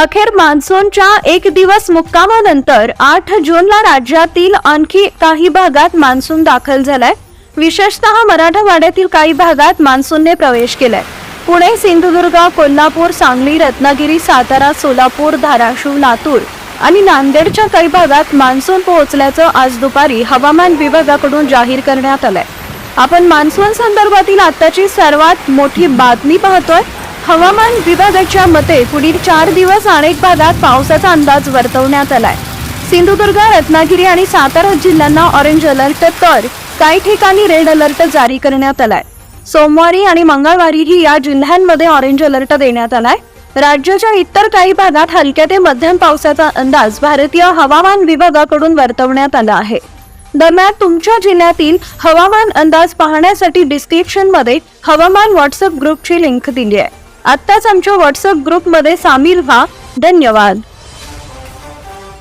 अखेर मान्सूनच्या एक दिवस मुक्कामानंतर आठ जूनला राज्यातील आणखी काही भागात मान्सून दाखल झालाय. विशेषतः मराठवाड्यातील काही भागात मान्सूनने प्रवेश केलाय. पुणे सिंधुदुर्ग कोल्हापूर सांगली रत्नागिरी सातारा सोलापूर धाराशिव लातूर आणि नांदेडच्या काही भागात मान्सून पोहोचल्याचं आज दुपारी हवामान विभागाकडून जाहीर करण्यात आलंय. आपण मान्सून संदर्भातील आताची सर्वात मोठी बातमी पाहतोय. हवामान विभागाच्या मते पुढील चार दिवस अनेक भागात पावसाचा अंदाज वर्तवण्यात आलाय. सिंधुदुर्ग रत्नागिरी आणि सातारा जिल्ह्यांना ऑरेंज अलर्ट तर काही ठिकाणी रेड अलर्ट जारी करण्यात आलाय. सोमवारी आणि मंगळवारीही या जिल्ह्यांमध्ये ऑरेंज अलर्ट देण्यात आलाय. राज्याच्या इतर काही भागात हलक्या ते मध्यम पावसाचा अंदाज भारतीय हवामान विभागाकडून वर्तवण्यात आला आहे. दरम्यान तुमच्या जिल्ह्यातील हवामान अंदाज पाहण्यासाठी डिस्क्रिप्शनमध्ये हवामान व्हॉट्सअप ग्रुपची लिंक दिली आहे. आत्ताच आमच्या व्हॉट्सअप ग्रुपमध्ये सामील व्हा. धन्यवाद.